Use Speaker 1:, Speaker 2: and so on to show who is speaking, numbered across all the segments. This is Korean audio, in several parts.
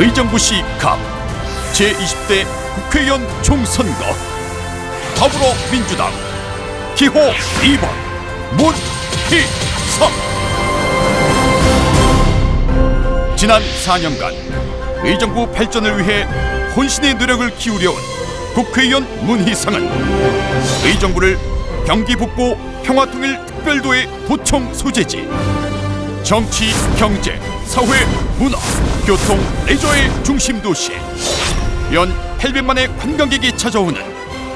Speaker 1: 의정부시 갑 제20대 국회의원 총선거 더불어민주당 기호 2번 문희석. 지난 4년간 의정부 발전을 위해 혼신의 노력을 기울여온 국회의원 문희상은 의정부를 경기 북부 평화통일특별도의 도청 소재지 정치, 경제, 사회, 문화, 교통, 레저의 중심 도시 연 800만의 관광객이 찾아오는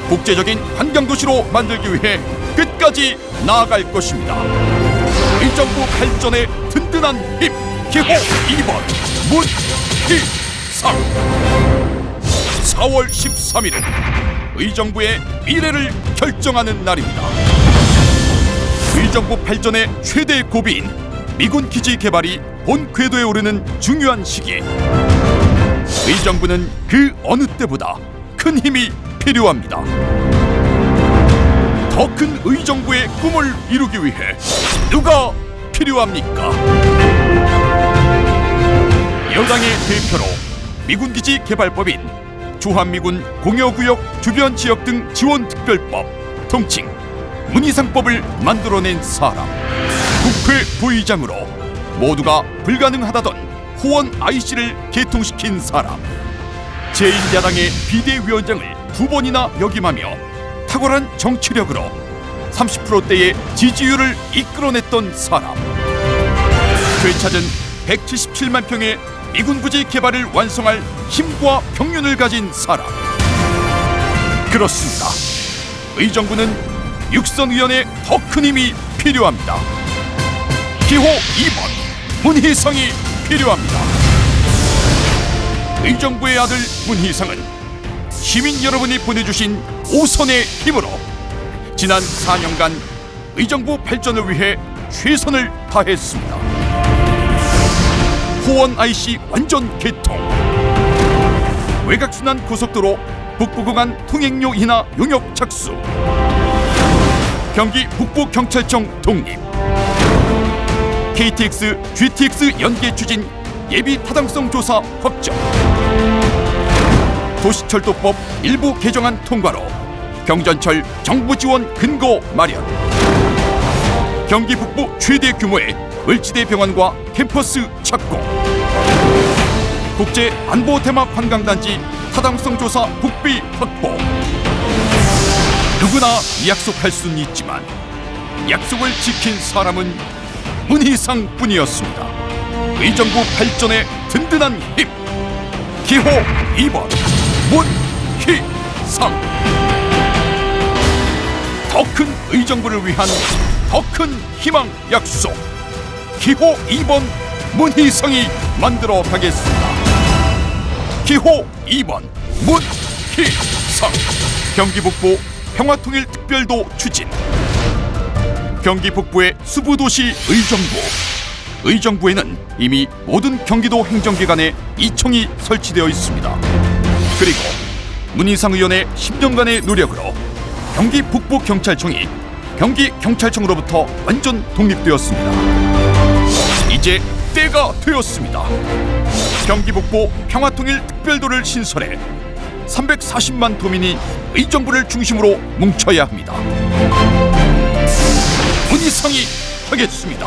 Speaker 1: 국제적인 관광 도시로 만들기 위해 끝까지 나아갈 것입니다. 의정부 발전의 든든한 힘 기호 2번 문희상 4월 13일은 의정부의 미래를 결정하는 날입니다. 의정부 발전의 최대 고비인 미군 기지 개발이 본 궤도에 오르는 중요한 시기. 의 정부는 그 어느 때보다 큰 힘이 필요합니다. 더 큰 의정부의 꿈을 이루기 위해 누가 필요합니까? 여당의 대표로 미군 기지 개발법인 주한미군 공여구역 주변 지역 등 지원특별법 통칭 문희상법을 만들어낸 사람 국회 부의장으로 모두가 불가능하다던 호원 IC를 개통시킨 사람. 제1야당의 비대위원장을 두 번이나 역임하며 탁월한 정치력으로 30%대의 지지율을 이끌어냈던 사람. 되찾은 177만 평의 미군 부지 개발을 완성할 힘과 병륜을 가진 사람. 그렇습니다. 의정부는 육선위원회 더큰 힘이 필요합니다 기호 2번. 문희성이 필요합니다. 의정부의 아들 문희성은 시민 여러분이 보내주신 오선의 힘으로 지난 4년간 의정부 발전을 위해 최선을 다했습니다. 호원 IC 완전 개통. 외곽순환 고속도로 북부 구간 통행료 인하 용역 착수. 경기 북부 경찰청 독립 KTX, GTX 연계 추진 예비 타당성 조사 확정. 도시철도법 일부 개정안 통과로 경전철 정부 지원 근거 마련. 경기 북부 최대 규모의 을지대 병원과 캠퍼스 착공. 국제 안보 테마 관광단지 타당성 조사 국비 확보. 누구나 약속할 수는 있지만 약속을 지킨 사람은 문희상 뿐이었습니다. 의정부 발전의 든든한 힘. 기호 2번 문희상. 더 큰 의정부를 위한 더 큰 희망 약속. 기호 2번 문희성이 만들어 가겠습니다. 기호 2번 문희성 경기 북부 평화통일특별도 추진 경기 북부의 수부도시 의정부 의정부에는 이미 모든 경기도 행정기관에 이총이 설치되어 있습니다 그리고 문희상 의원의 10년간의 노력으로 경기 북부 경찰청이 경기 경찰청으로부터 완전 독립되었습니다. 이제 때가 되었습니다. 경기 북부 평화통일 특별도를 신설해 340만 도민이 의정부를 중심으로 뭉쳐야 합니다. 문희상이 하겠습니다.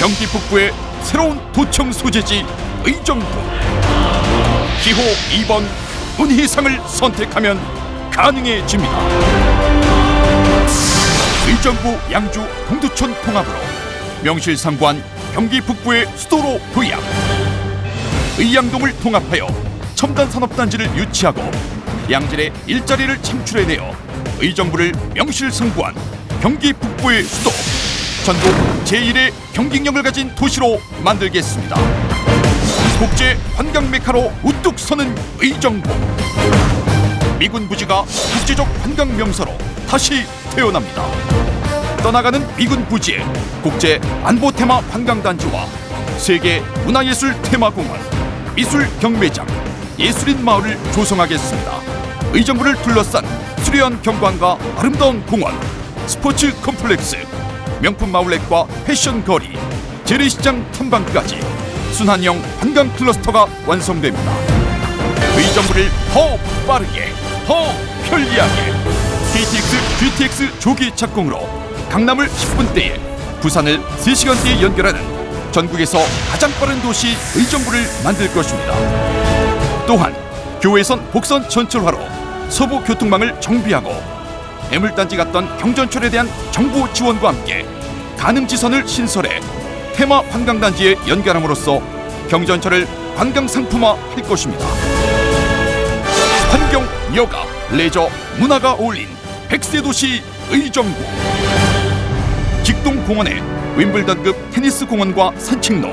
Speaker 1: 경기 북부의 새로운 도청 소재지 의정부 기호 2번 문희상을 선택하면 가능해집니다. 의정부 양주 동두천 통합으로 명실상부한 경기 북부의 수도로 도약 의양동을 통합하여 첨단 산업단지를 유치하고 양질의 일자리를 창출해내어 의정부를 명실상부한 경기 북부의 수도 전국 제1의 경쟁력을 가진 도시로 만들겠습니다. 국제 관광 메카로 우뚝 서는 의정부 미군 부지가 국제적 관광 명소로 다시 태어납니다. 떠나가는 미군 부지에 국제 안보 테마 관광단지와 세계 문화예술 테마공원, 미술 경매장, 예술인 마을을 조성하겠습니다. 의정부를 둘러싼 수려한 경관과 아름다운 공원, 스포츠 컴플렉스, 명품 마울렛과 패션 거리, 재래시장 탐방까지 순환형 관광 클러스터가 완성됩니다. 의정부를 더 빠르게, 더 편리하게 KTX, GTX 조기 착공으로 강남을 10분대에 부산을 3시간대에 연결하는 전국에서 가장 빠른 도시 의정부를 만들 것입니다. 또한 교외선 복선 전철화로 서부 교통망을 정비하고 애물단지 같던 경전철에 대한 정부 지원과 함께 가능지선을 신설해 테마 관광단지에 연결함으로써 경전철을 관광 상품화 할 것입니다. 환경, 여가, 레저, 문화가 어울린 백세 도시 의정부. 직동 공원에 윈블던급 테니스 공원과 산책로,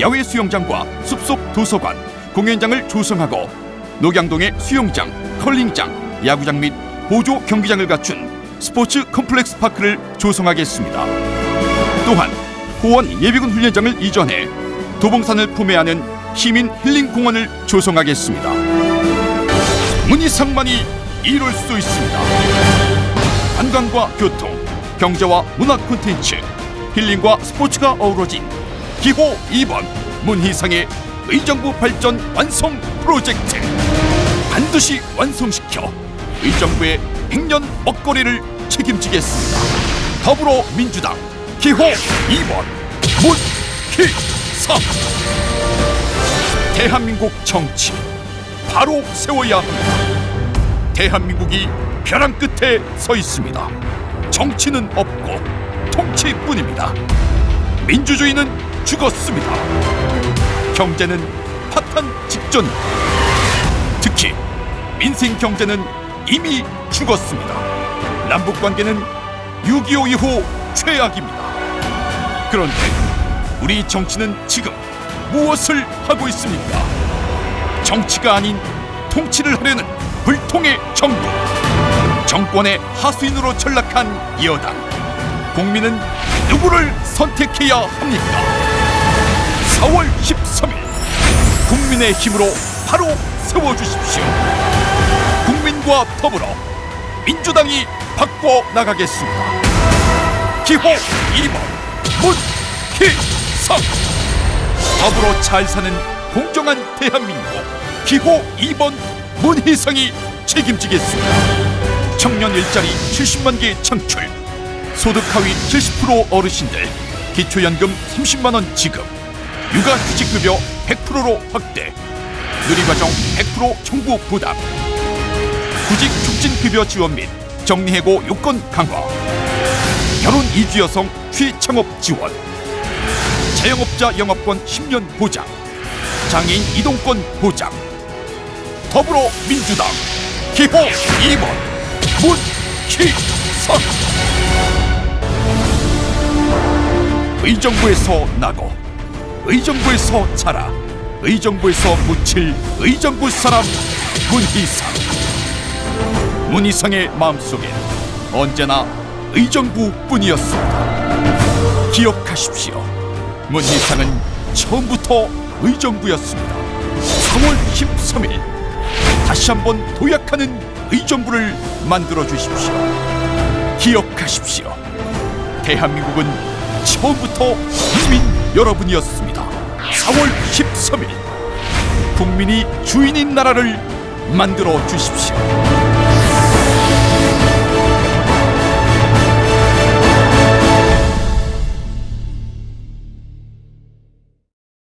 Speaker 1: 야외 수영장과 숲속 도서관, 공연장을 조성하고 녹양동에 수영장, 컬링장, 야구장 및 보조 경기장을 갖춘 스포츠 컴플렉스 파크를 조성하겠습니다. 또한 고원 예비군 훈련장을 이전해 도봉산을 품에하는 시민 힐링 공원을 조성하겠습니다. 문이상만이 이룰 수 있습니다. 관광과 교통, 경제와 문화 콘텐츠, 힐링과 스포츠가 어우러진 기호 2번 문희상의 의정부 발전 완성 프로젝트 반드시 완성시켜 의정부의 100년 먹거리를 책임지겠습니다. 더불어민주당 기호 2번 문희상 대한민국 정치 바로 세워야 합니다. 대한민국이 벼랑 끝에 서 있습니다. 정치는 없고 통치뿐입니다. 민주주의는 죽었습니다. 경제는 파탄 직전. 특히 민생 경제는 이미 죽었습니다. 남북 관계는 6.25 이후 최악입니다. 그런데 우리 정치는 지금 무엇을 하고 있습니까? 정치가 아닌 통치를 하려는 불통의 정부 정권의 하수인으로 전락한 여당 국민은 누구를 선택해야 합니까? 4월 13일 국민의 힘으로 바로 세워주십시오 국민과 더불어 민주당이 바꿔 나가겠습니다. 기호 2번 문희상 더불어 잘 사는 공정한 대한민국. 기호 2번 문희상이 책임지겠습니다. 청년 일자리 70만 개 창출, 소득 하위 70% 어르신들 기초연금 30만 원 지급, 육아휴직급여 100%로 확대, 누리과정 100% 정부 부담, 구직 촉진 급여 지원 및 정리해고 요건 강화, 결혼 이주 여성 취창업 지원, 자영업자 영업권 10년 보장, 장애인 이동권 보장, 더불어민주당 기호 2번 문희상 의정부에서 나고 의정부에서 자라. 의정부에서 묻힐 의정부 사람 문희상 문희상의 마음속엔 언제나 의정부뿐이었습니다 기억하십시오 문희상은 처음부터 의정부였습니다 3월 13일 다시 한번 도약하는 의정부를 만들어 주십시오. 기억하십시오. 대한민국은 처음부터 국민 여러분이었습니다. 4월 13일 국민이 주인인 나라를 만들어 주십시오.